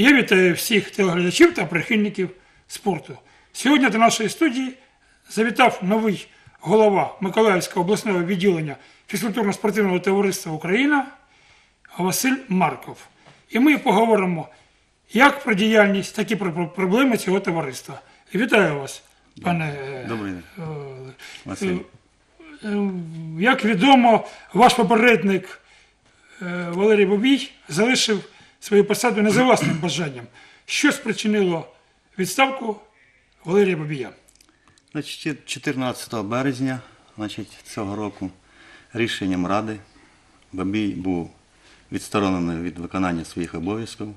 Я вітаю всіх телеглядачів та прихильників спорту. Сьогодні до нашої студії завітав новий голова Миколаївського обласного відділення фізкультурно-спортивного товариства Україна Василь Марков. І ми поговоримо як про діяльність, так і про про проблеми цього товариства. Вітаю вас, пане. е, Добрий день, е, Василь. Е, Як відомо, ваш попередник е, Валерій Бобій залишив свою посаду не за власним бажанням. Що спричинило відставку Валерія? Значить, 14 березня значить, цього року рішенням Ради Бабій був відсторонений від виконання своїх обов'язків,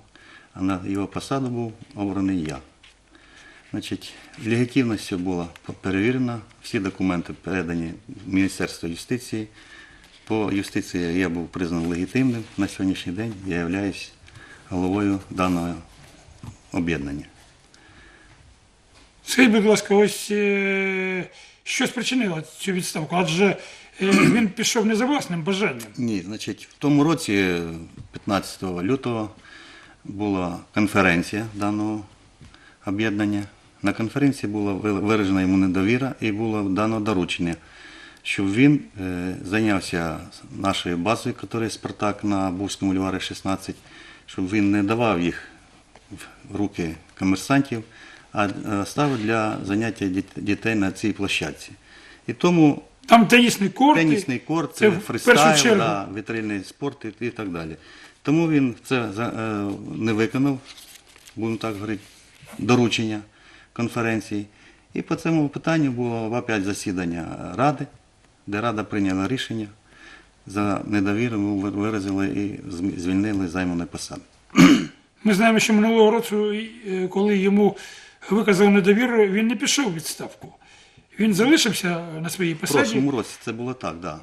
а на його посаду був обраний я. Значить, легітимність була перевірена, всі документи передані в Міністерство юстиції. По юстиції я був признаний легітимним. На сьогоднішній день я являюсь головою даного об'єднання. Скажіть, будь ласка, ось е, що спричинило цю відставку? Адже е, він пішов не за власним бажанням. Ні, значить, в тому році, 15 лютого, була конференція даного об'єднання. На конференції була виражена йому недовіра і було дано доручення, щоб він е, зайнявся нашою базою, яка Спартак на Бузькому бульварі 16, щоб він не давав їх в руки комерсантів, а е, ставив для заняття дітей на цій площадці. І тому Там тенісний корт. Тенісний корт, це це фристайл, да, вітрильний спорт і, і так далі. Тому він це е, не виконав, будемо так говорити, доручення конференції. І по цьому питанню було опять засідання Ради, де Рада прийняла рішення за недовіру ми виразили і звільнили займаної посади. Ми знаємо, що минулого року, е, коли йому виказали недовіру, він не пішов у відставку. Він залишився на своїй В посаді. прошлому році це було так, так. Да.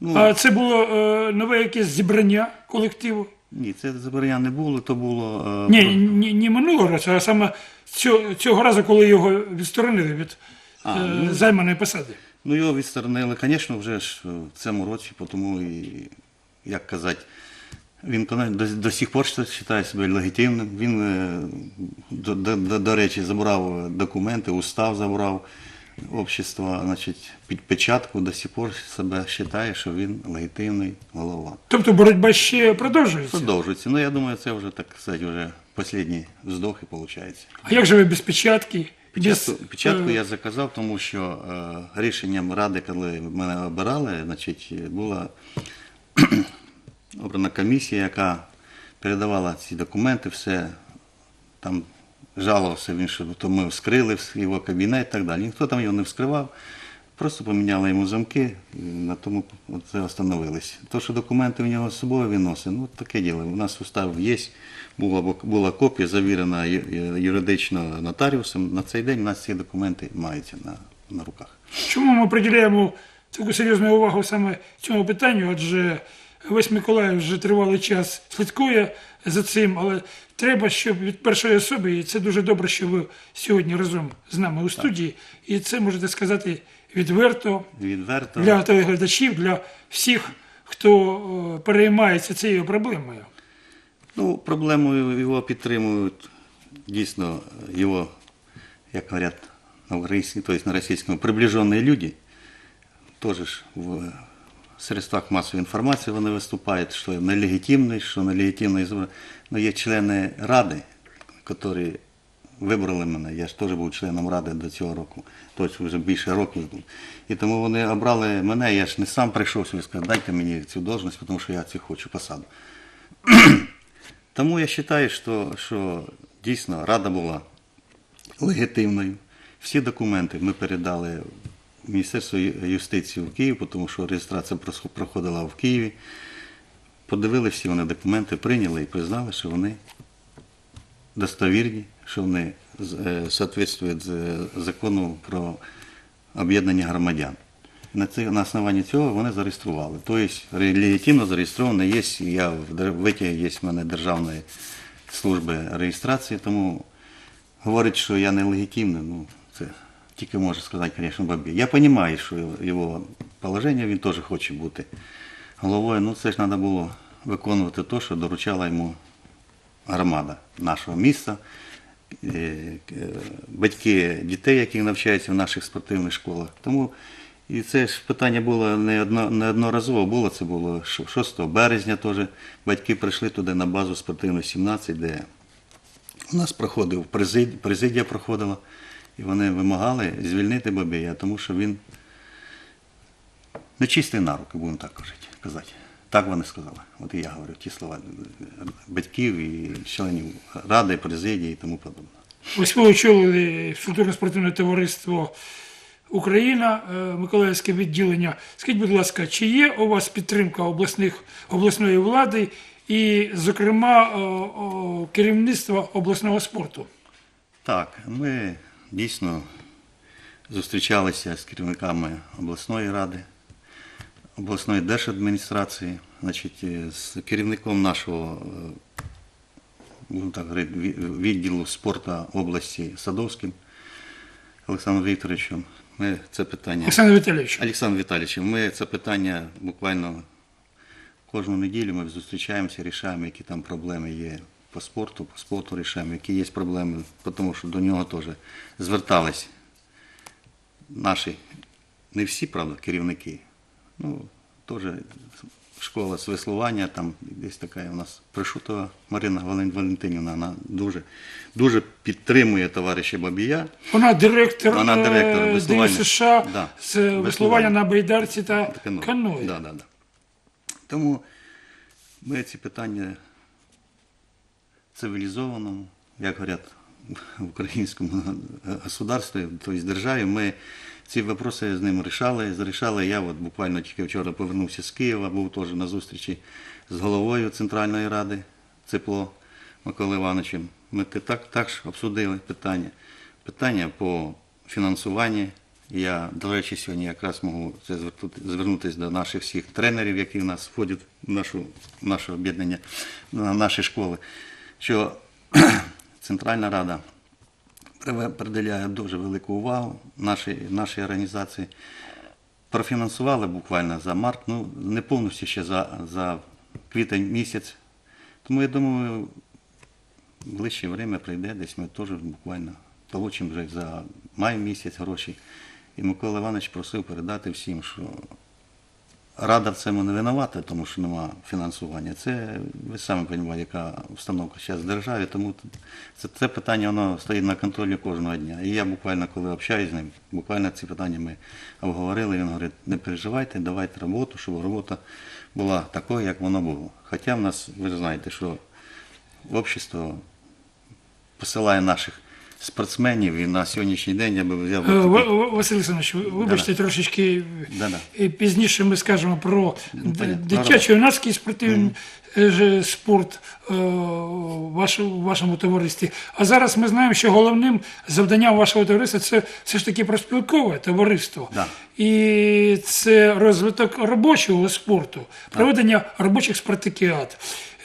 Ну, А це було е, нове якесь зібрання колективу. ні, це забороня не було, то було. е, Ні, ні, не минулого року, а саме цього, цього разу, коли його відсторонили від А, е, ну. займаної посади. Ну, його відсторонили, звісно, вже ж в цьому році, тому і, як казати, він до, до сих пор вважає себе легітимним. Він, е, до, до, до, до речі, забрав документи, устав забрав общества, значить, під печатку, до сих пор себе вважає, що він легітимний голова. Тобто боротьба ще продовжується. Продовжується. Ну, я думаю, це вже, так сказати, вже останні вздохи, виходить. А як же ви без печатки? Печатку, печатку е, я заказав, тому що е, рішенням ради, коли мене обирали, значить, була обрана комісія, яка передавала ці документи, все там жалувався він, що то ми вскрили його кабінет і так далі. Ніхто там його не вскривав, просто поміняли йому замки, і на тому це остановились. То, що документи в нього з собою він носить, ну таке діло. У нас устав є, була, була копія, завірена юридично нотаріусом. На цей день у нас ці документи маються на, на руках. Чому ми приділяємо таку серйозну увагу саме цьому питанню? Адже весь Миколаїв вже тривалий час слідкує за цим, але треба, щоб від першої особи, і це дуже добре, що ви сьогодні разом з нами у студії, і це можете сказати відверто Відверто. для телеглядачів, для всіх, хто е, переймається цією проблемою. Ну, проблемою його підтримують дійсно його, як говорять на українському, тобто на російському, приближені люди. Теж ж в средствах масової інформації вони виступають, що нелегітимний, що нелегітимний. Ну, є члени Ради, які вибрали мене. Я ж теж був членом Ради до цього року, тобто вже більше років. І тому вони обрали мене, я ж не сам прийшов сюди сказати, дайте мені цю должність, тому що я цю хочу посаду. Тому я вважаю, що, що дійсно Рада була легітимною. Всі документи ми передали Міністерство юстиції в Київ, тому що реєстрація проходила в Києві. Подивили всі вони документи, прийняли і признали, що вони достовірні, що вони е, соответствують з- закону про об'єднання громадян. На, це, основанні цього вони зареєстрували. Тобто легітимно зареєстровано є, я в витяг є в мене Державної служби реєстрації, тому говорить, що я нелегітимний, ну тільки може сказати, звісно, Бабі. Я розумію, що його положення, він теж хоче бути головою, ну це ж треба було виконувати те, що доручала йому громада нашого міста, е, е, батьки дітей, які навчаються в наших спортивних школах. Тому і це ж питання було не одно, неодноразово було, це було 6 березня теж. Батьки прийшли туди на базу спортивну 17, де у нас проходив президія проходила, і вони вимагали звільнити Бабія, тому що він не чистий на руки, будемо так казати. Так вони сказали. От і я говорю ті слова батьків і членів ради, президії і тому подобне. Ось ви очолили фізкультурно-спортивне товариство Україна, е, Миколаївське відділення. Скажіть, будь ласка, чи є у вас підтримка обласних, обласної влади і, зокрема, о, о, керівництва обласного спорту? Так, ми дійсно зустрічалися з керівниками обласної ради, обласної держадміністрації, значить, з керівником нашого е, так говорити, відділу спорту області Садовським Олександром Вікторовичем. Ми це питання. Олександр Віталійович, Олександр Віталійович, ми це питання буквально кожну неділю ми зустрічаємося, рішаємо, які там проблеми є по спорту, по спорту рішаємо, які є проблеми, тому що до нього теж звертались наші, не всі, правда, керівники. Ну, теж школа з веслування, там десь така у нас Пришутова Марина Валентинівна, вона дуже, дуже підтримує товариша Бабія. вона директор, Вона директор е, веслування. ДЮСШ США Да, з веслування веслування. на байдарці та каної. Да, да, да. Тому ми ці питання цивілізованому, як говорять в українському государстві, тобто державі, ми ці питання з ним рішали. Зарішали. Я от буквально тільки вчора повернувся з Києва, був теж на зустрічі з головою Центральної ради Тепло Миколою Івановичем. Ми так, також обсудили питання. Питання по фінансуванню. Я, до речі, сьогодні якраз можу це звернутися до наших всіх тренерів, які в нас входять в нашу, в наше об'єднання, на наші школи, що Центральна Рада приділяє дуже велику увагу нашій, нашій організації. Профінансували буквально за март, ну не повністю ще за, за квітень місяць. Тому я думаю, ближче время прийде, десь ми теж буквально получимо вже за май місяць гроші. І Микола Іванович просив передати всім, що Рада в цьому не винувата, тому що немає фінансування. Це ви самі розумієте, яка установка зараз в державі, тому це, це питання воно стоїть на контролі кожного дня. І я буквально, коли общаюсь з ним, буквально ці питання ми обговорили. Він говорить, не переживайте, давайте роботу, щоб робота була такою, як воно було. Хоча в нас, ви знаєте, що общество посилає наших спортсменів, і на сьогоднішній день я би взяв Е, би Ва- Василь Олександрович, ви- вибачте трошечки Да-да. е, пізніше ми скажемо про Ну, понятно. дитячо-юнацький спортивний е, ж спорт е, в вашому товаристві. А зараз ми знаємо, що головним завданням вашого товариства це все ж таки проспілкове товариство. Да. І це розвиток робочого спорту, проведення робочих спартакіад.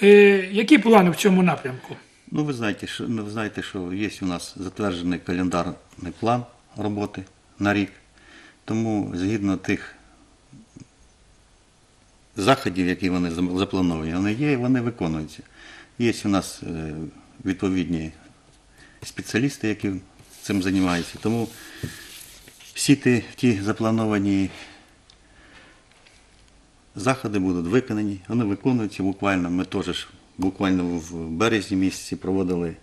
Е, Які плани в цьому напрямку? Ну, ви знаєте, що, ну, ви знаєте, що є у нас затверджений календарний план роботи на рік. Тому згідно тих заходів, які вони заплановані, вони є і вони виконуються. Є у нас е, відповідні спеціалісти, які цим займаються. Тому всі ті, ті заплановані заходи будуть виконані, вони виконуються буквально. Ми теж буквально в березні місяці проводили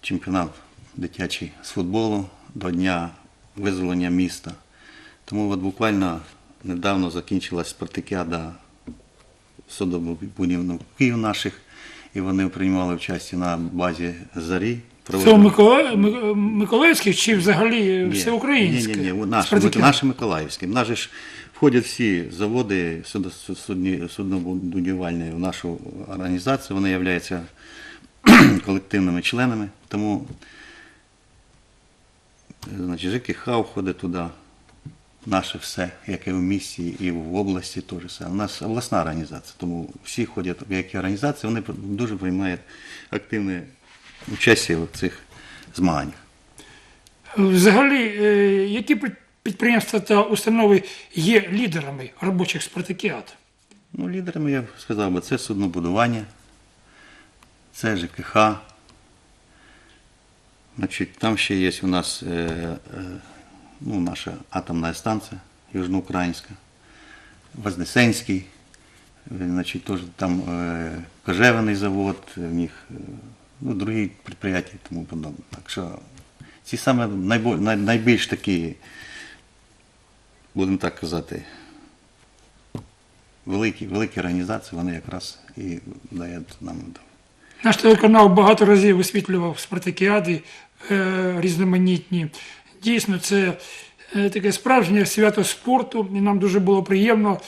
чемпіонат дитячий з футболу до Дня визволення міста. Тому от буквально недавно закінчилась спартакіада судобудівників наших, і вони приймали участь на базі Зарі. Це Микола... Ми- Миколаївських чи взагалі всеукраїнське? Ні, ні, ні, Миколаївські. В нас же ж входять всі заводи суднобудівельні в нашу організацію, вони являються колективними членами. Тому значить, ЖКХ входить туди, наше все, як і в місті, і в області теж все. У нас обласна організація, тому всі ходять які організації, вони дуже приймають активне участь в цих змаганнях. Взагалі, е, які підприємства та установи є лідерами робочих спартакіад? Ну, лідерами я б сказав би, це суднобудування, Це ЖКХ. Значить, там ще є у нас е, е, ну, наша атомна станція Южноукраїнська, Вознесенський, е, значить, теж там е, кожевенний завод, в них е, ну, другі підприємства і тому подобне. Так що ці саме найбільш такі, будемо так казати, великі, великі організації, вони якраз і дають нам. Наш телеканал багато разів висвітлював спартакіади е, різноманітні. Дійсно, це е, таке справжнє свято спорту, і нам дуже було приємно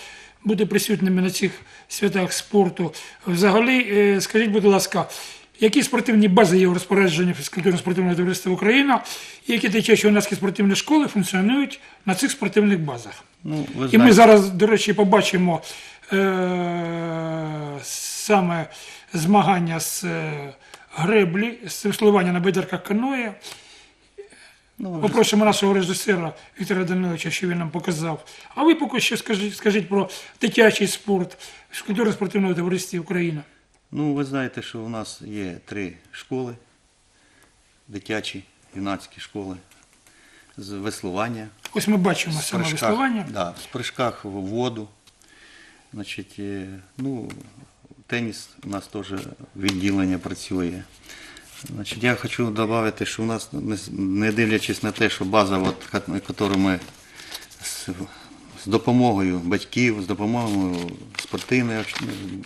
бути присутніми на цих святах спорту. Взагалі, е, скажіть, будь ласка, які спортивні бази є у розпорядженні фізкультурно-спортивного товариства Україна, і які дитячі юнацькі спортивні школи функціонують на цих спортивних базах? Ну, ви І ми зараз, до речі, побачимо е, саме змагання з е, греблі, з веслування на бедерках каноє. ну, Попросимо нашого режисера Віктора Даниловича, що він нам показав. А ви поки що скажіть, скажіть про дитячий спорт з культурно-спортивного товариства Україна. Ну, ви знаєте, що у нас є три школи, дитячі, юнацькі школи, з веслування. Ось ми бачимо саме прыжках- веслування. Да, з прыжках в воду. Значить, е, ну, теніс у нас теж відділення працює. Значить, я хочу додати, що у нас, не не дивлячись на те, що база, от, яку ми з, допомогою батьків, з допомогою спортивної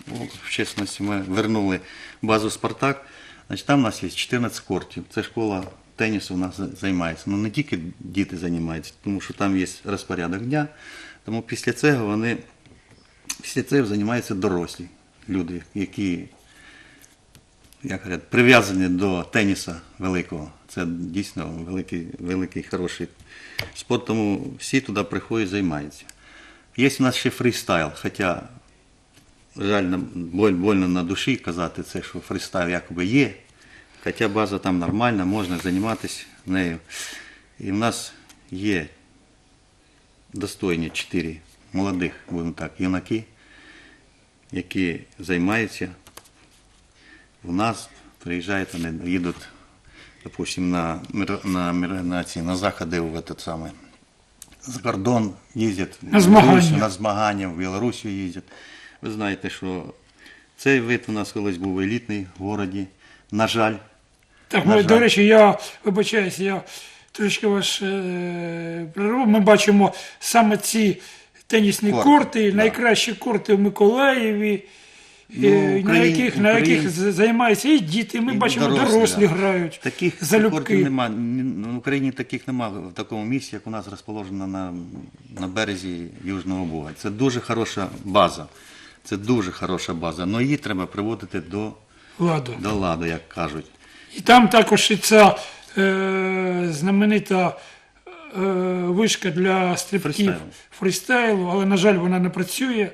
ну, общественності ми вернули базу Спартак. Значить, там у нас є 14 кортів. Це школа тенісу у нас займається. Ну не тільки діти займаються, тому що там є розпорядок дня. Тому після цього вони після цього займаються дорослі люди, які як говорять, прив'язані до теніса великого. Це дійсно великий, великий, хороший спорт, тому всі туди приходять займаються. Є у нас ще фрістайл, хоча жаль, боль, больно на душі казати це, що фрістайл якоби є, хоча база там нормальна, можна займатися нею. І в нас є достойні чотири молодих, будемо так, юнаки, які займаються у нас приїжджають, вони їдуть, допустим, на, мир- на, на, на заходи в этот самий, за кордон їздять, На змагання. На змагання, в Білорусі їздять. Ви знаєте, що цей вид у нас колись був елітний в городі. На жаль, Так, На ми, жаль. до речі, я вибачаюся, я трошки ваш е, перерву. Ми бачимо саме ці тенісні Корти, корти, да. найкращі корти в Миколаєві. Ну, е, на яких, на яких займаються і діти, ми І бачимо, дорослі, да. грають, Таких залюбки. нема. В Україні таких немає в такому місці, як у нас розположено на, на березі Южного Бога. Це дуже хороша база. Це дуже хороша база. але її треба приводити до, Ладу. до ладу, як кажуть. І там також і ця е, знаменита вишка для стрибків Фристайлу. фристайлу, але, на жаль, вона не працює.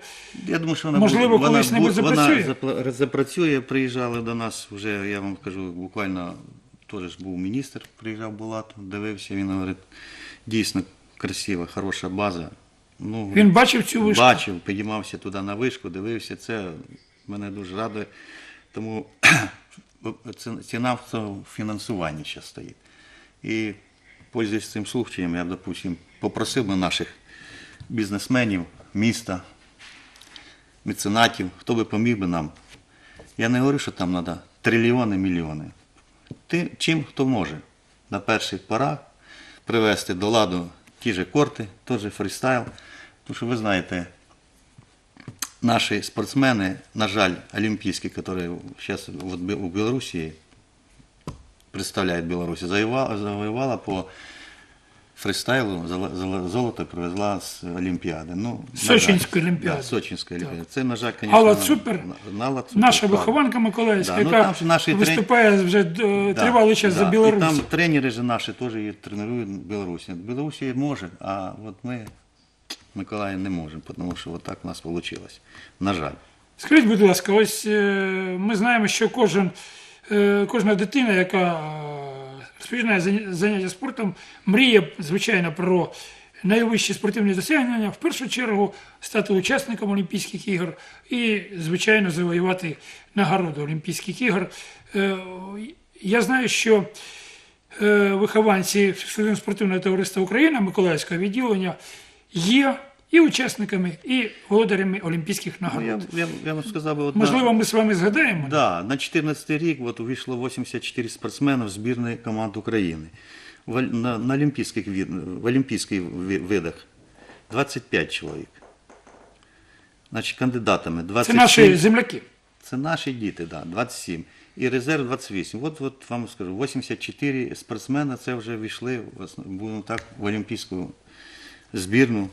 Я думаю, що вона Можливо, вона, колись-небудь бу- вона запрацює? Приїжджали до нас вже, я вам кажу, буквально теж був міністр, приїжджав Булат, дивився, він говорить, дійсно красива, хороша база. Ну, Він бачив цю вишку? Бачив, підіймався туди на вишку, дивився. Це мене дуже радує. Тому ціна в фінансуванні ще стоїть. І, пользуясь цим случаєм, я б, допустим, попросив би наших бізнесменів, міста, меценатів, хто би поміг би нам. Я не говорю, що там треба трильйони, мільйони. Ти, чим хто може на перших порах привести до ладу ті ж корти, той же фрістайл. Тому що ви знаєте, наші спортсмени, на жаль, олімпійські, які зараз у Білорусі представляють Білорусь, завоювала, завоювала по фристайлу, золо- золо- золото привезла з Олімпіади. Ну. Сочинської Олімпіади. Да, Сочинської Олімпіади. Це, на жаль, звісно, Алла Цупер, на- Алла Цупер, Наша вихованка Миколаївська, Да, ну, яка там наші трен- виступає вже е, Да, тривалий час да. за Білорусь. І там тренери ж наші теж її тренують в Білорусі. В Білорусі може, а от ми, Миколаїв, не можемо, тому що от так у нас вийшло. На жаль. Скажіть, будь ласка, ось е, ми знаємо, що кожен, кожна дитина, яка е, розпочинає заняття спортом, мріє, звичайно, про найвищі спортивні досягнення, в першу чергу стати учасником Олімпійських ігор і, звичайно, завоювати нагороду Олімпійських ігор. Е, Я знаю, що е, вихованці фізкультурно-спортивного товариства Україна Миколаївського відділення є і учасниками, і володарями олімпійських Ну, я, нагород. я, я вам сказав би, от Можливо, ми з вами згадаємо. Да, на 14 рік от, увійшло 84 спортсмена в збірні команд України. В, на, на олімпійських, в олімпійських видах 25 чоловік. Значить, кандидатами Це наші земляки. Це наші діти, да, 27. І резерв 28. От, от вам скажу, 84 спортсмена це вже війшли в будемо так, в олімпійську збірну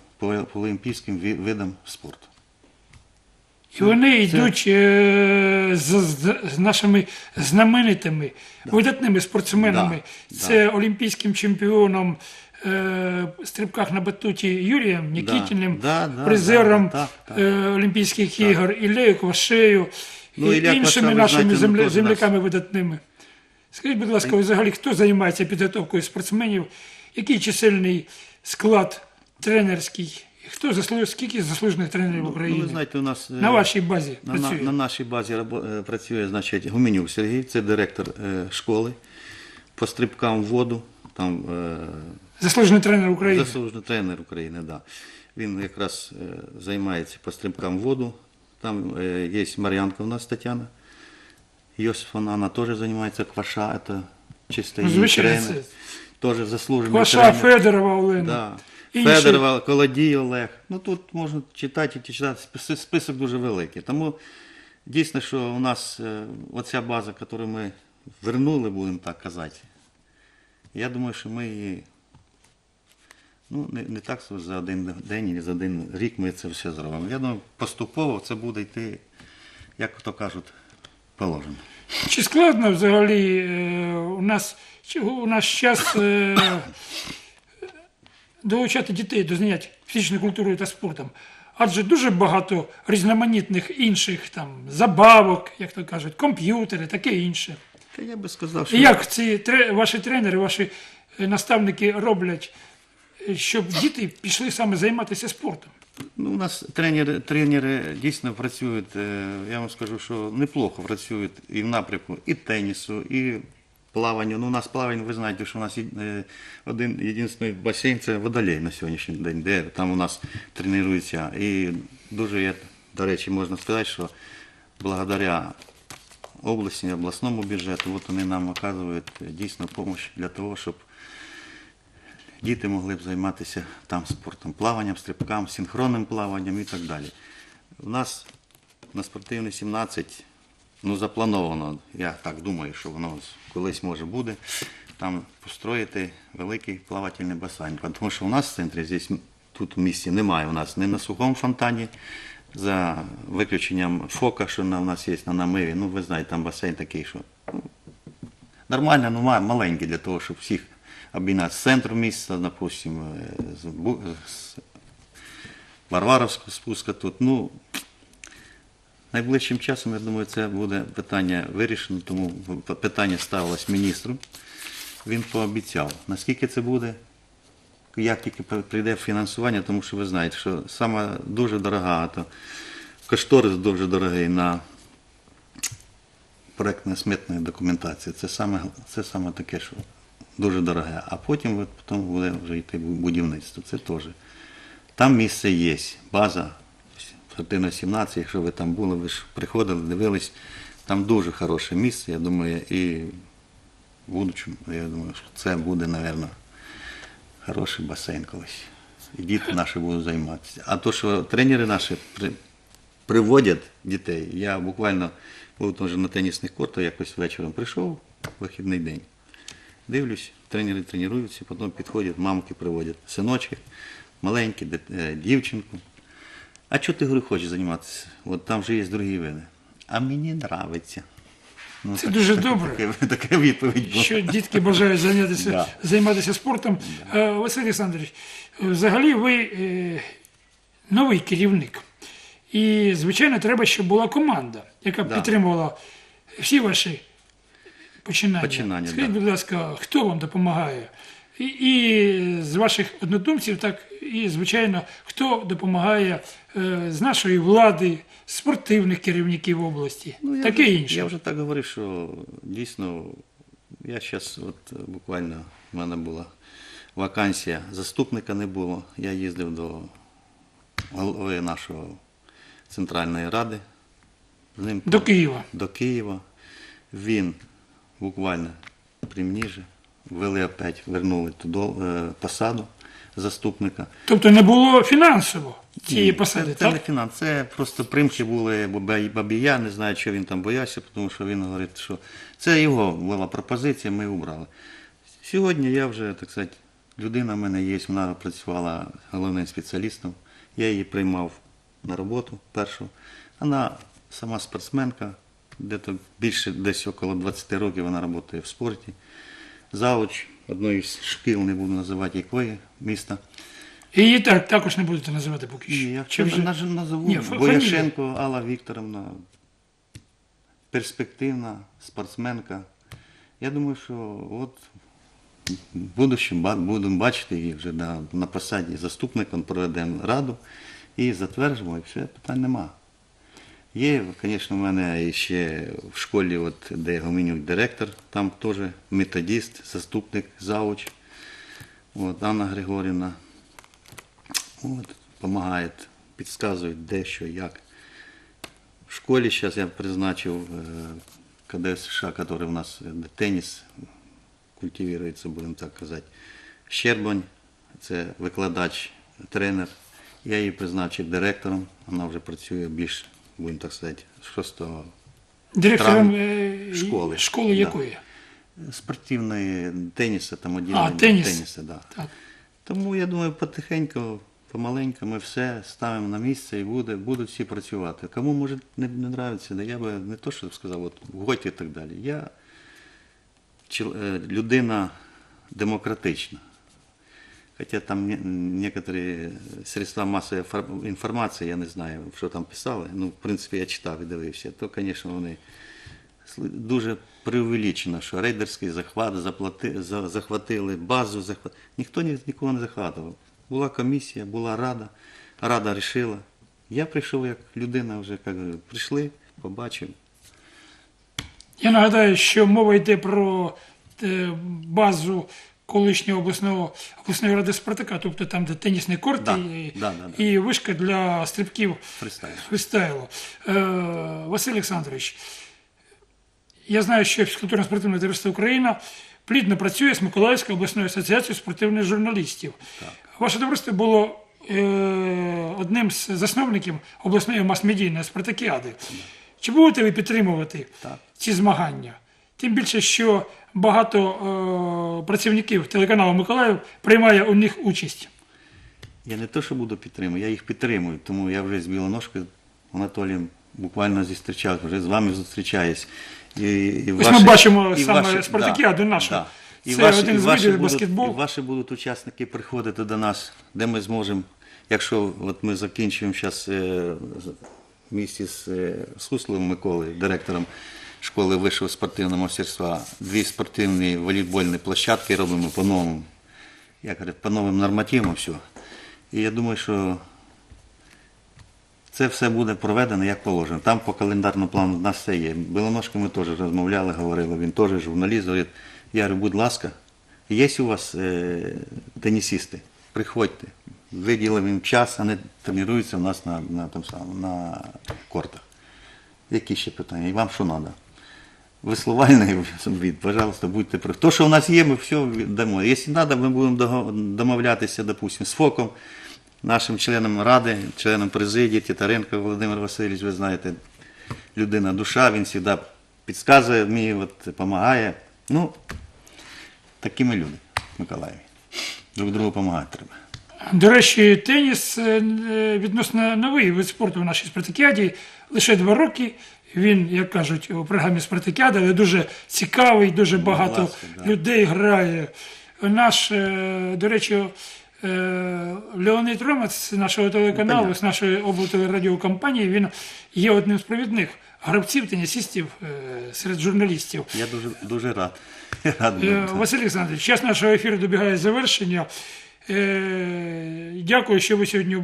по, олімпійським ви- видам спорту. І вони йдуть е, з, з, з нашими знаменитими, видатними спортсменами. Да, Це олімпійським чемпіоном е, стрибках на батуті Юрієм Нікітіним, да, да, призером да, так, так. е, Олімпійських ігор Іллею Квашею Ну, і Ілля іншими Кваша, нашими ну, земля, земляками видатними. Скажіть, будь ласка, взагалі, хто займається підготовкою спортсменів? Який чисельний склад тренерський? Хто заслуж... скільки заслужених тренерів України? Ну, ви знаєте, у нас е, на вашій базі на, на, працює? на нашій базі е, працює значить, Гуменюк Сергій, це директор е, школи по стрибкам в воду. Там е, Заслужений тренер України. заслужений тренер України, да. Він якраз е, займається по стрибкам в воду. Там е, є Мар'янка у нас Тетяна. Йосифовна, вона теж займається кваша, це чисто Ну, тренер. Теж заслужений Ваша тренер. Федорова Олена. Да. Інші. Колодій Олег. Ну тут можна читати і читати. Список дуже великий. Тому дійсно, що у нас е, оця база, яку ми вернули, будемо так казати. Я думаю, що ми її. Ну, не, не так що за один день і за один рік ми це все зробимо. Я думаю, поступово це буде йти, як то кажуть, положено. Чи складно взагалі е, у нас у наш час е, долучати дітей до занять фізичною культурою та спортом? Адже дуже багато різноманітних інших там забавок, як то кажуть, комп'ютери, таке інше. Та я би сказав, що І як ці тре- ваші тренери, ваші е, наставники роблять, е, щоб діти пішли саме займатися спортом? Ну, у нас тренери, тренери дійсно працюють, е, я вам скажу, що неплохо працюють і в напрямку і тенісу, і плаванню. Ну, у нас плавання, ви знаєте, що у нас е, один єдиний басейн це водолей на сьогоднішній день, де там у нас тренуються. І дуже, є, до речі, можна сказати, що благодаря області, обласному бюджету, от вони нам оказують е, дійсно допомогу для того, щоб діти могли б займатися там спортом, плаванням, стрибкам, синхронним плаванням і так далі. У нас на спортивні 17, ну заплановано, я так думаю, що воно колись може буде, там построїти великий плавательний басейн. Тому що у нас в центрі здесь, тут в місті немає у нас ні на сухому фонтані, за виключенням фока, що у нас є на намиві. Ну, ви знаєте, там басейн такий, що ну, Нормально, ну маленький для того, щоб всіх обійняти з центру міста, допустим, е, з, з Варваровського спуска тут. Ну, найближчим часом, я думаю, це буде питання вирішено, тому питання ставилось міністру. Він пообіцяв. Наскільки це буде, як тільки прийде фінансування, тому що ви знаєте, що саме дуже дорога, то кошторис дуже дорогий на проєктно-смітної документації. Це саме, це саме таке, що дуже дороге. А потім потім буде вже йти будівництво. Це теж. Там місце є, база спортивна 17, якщо ви там були, ви ж приходили, дивились, там дуже хороше місце, я думаю, і в будучому, я думаю, що це буде, мабуть, хороший басейн колись. І діти наші будуть займатися. А то, що тренери наші при, приводять дітей, я буквально був теж на тенісних кортах, якось вечором прийшов, вихідний день. Дивлюсь, тренери тренуються, потім підходять, мамки приводять синочки, маленькі, е, дівчинку. А чого ти говорю, хочеш займатися? От там же є другі види. А мені подобається. Ну, Це дуже добре. Така, така відповідь була. що дітки бажають зайнятися, Да. займатися спортом. Е, Василь Олександрович, взагалі ви е, новий керівник. І, звичайно, треба, щоб була команда, яка б Да. підтримувала всі ваші починання. Починання, Скажіть, да. будь ласка, хто вам допомагає? І, і з ваших однодумців, так і, звичайно, хто допомагає е, з нашої влади, спортивних керівників області, Ну, я таке вже, інше. Я вже так говорив, що дійсно, я зараз, от буквально в мене була вакансія, заступника не було. Я їздив до голови нашого центральної ради. З ним До Києва. до Києва. Він буквально при мені же ввели опять, вернули туди е, посаду заступника. Тобто не було фінансово цієї посади, це, це не фінанс, це просто примхи були бабія, не знаю, що він там боявся, тому що він говорить, що це його була пропозиція, ми убрали. Сьогодні я вже, так сказати, людина в мене є, вона працювала головним спеціалістом. Я її приймав на роботу першу. Вона сама спортсменка, де-то більше десь около 20 років вона працює в спорті. Завуч одної з шкіл, не буду називати якої міста. І її так, також не будете називати поки що. Ні, я Чи вже вже? назову Ні, Бояшенко Алла Вікторовна, перспективна спортсменка. Я думаю, що от в будущем будемо бачити її вже на, на посаді заступником, проведемо раду і затверджуємо, і все, питань нема. Є, звісно, в мене ще в школі, от, де Гомінюк директор, там теж методист, заступник, завуч, от, Анна Григорівна. Вот, помогает, підказують де, що, як. В школі зараз я призначив е, КДС США, який у нас е, теніс культивується, будемо так казати. Щербань, це викладач, тренер. Я її призначив директором, вона вже працює більш, будемо так сказати, з 6 Директором Тран- е, школи. школи Да. якої? спортивної тенісу, там відділення теніс. тенісу, да. Так. Тому я думаю, потихеньку, помаленьку ми все ставимо на місце і буде, будуть всі працювати. Кому може не, не нравиться, я би не то, що сказав, от вгодь і так далі. Я е, людина демократична. Хоча там не- некоторі средства масової фор- інформації, я не знаю, що там писали. Ну, в принципі, я читав і дивився, то, звісно, вони дуже преувеличено, що рейдерський захват заплати, за, захватили базу, захват... ніхто ні, нікого не захватував. Була комісія, була рада, рада вирішила. Я прийшов як людина вже, як прийшли, побачив. Я нагадаю, що мова йде про е, базу колишнього обласного обласної ради Спартака, тобто там, де тенісний корт Да, і, да, да, да. і вишка для стрибків Фристайл. фристайлу. Е, Василь Олександрович, я знаю, що фізкультурно-спортивне товариство Україна плідно працює з Миколаївською обласною асоціацією спортивних журналістів. Ваше товариство було е, одним з засновників обласної мас-медійної спартакіади. Чи будете ви підтримувати Так. ці змагання? Тим більше, що багато е, працівників телеканалу Миколаїв приймає у них участь. Я не то, що буду підтримувати, я їх підтримую, тому я вже з Білоножкою Анатолієм буквально зустрічався, вже з вами зустрічаюсь. І, і Ось ми бачимо саме спартакіаду нашу. І Це ваші, один і з ваші видів будуть, баскетбол. І ваші будуть учасники приходити до нас, де ми зможемо, якщо от ми закінчуємо зараз е, в місті з е, Сусловим Миколою, директором школи вищого спортивного мастерства, дві спортивні волейбольні площадки робимо по новому, як говорять, по новим нормативам все. І я думаю, що це все буде проведено як положено. Там по календарному плану в нас все є. Білоножко ми теж розмовляли, говорили, він теж журналіст. Говорить, я говорю, будь ласка, є у вас е, тенісісти, приходьте. Виділимо їм час, вони тренуються у нас на, на, там на кортах. Які ще питання? І вам що треба? Висловальний від, пожалуйста, будьте при. То, що у нас є, ми все дамо. Якщо треба, ми будемо домовлятися, допустим, з ФОКом, нашим членом ради, членом президії, Тітаренко Володимир Васильович, ви знаєте, людина душа, він завжди підказує мені, допомагає. Ну, такі ми люди Миколаєві. Друг другу допомагати треба. До речі, теніс е, відносно новий вид спорту в нашій спартакіаді. Лише два роки. Він, як кажуть, у програмі Спартакіада, але дуже цікавий, дуже багато ласка, да. людей грає. Наш, е, до речі, е, Леонід Ромець з нашого телеканалу, з нашої облтелерадіокомпанії, він є одним з провідних гравців, тенісістів е, серед журналістів. Я дуже, дуже рад. Рад Е. Василь Олександрович, час нашого ефіру добігає завершення. Е, дякую, що ви сьогодні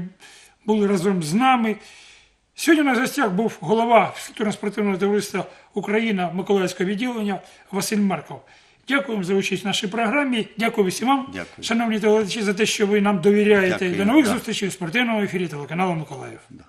були разом з нами. Сьогодні на гостях був голова фізкультурно-спортивного товариства Україна Миколаївського відділення Василь Марков. Дякуємо за участь в нашій програмі. Дякую всім вам, Дякую. шановні телеглядачі, за те, що ви нам довіряєте. Дякую, До нових да. зустрічей у спортивному ефірі телеканалу Миколаїв. Да.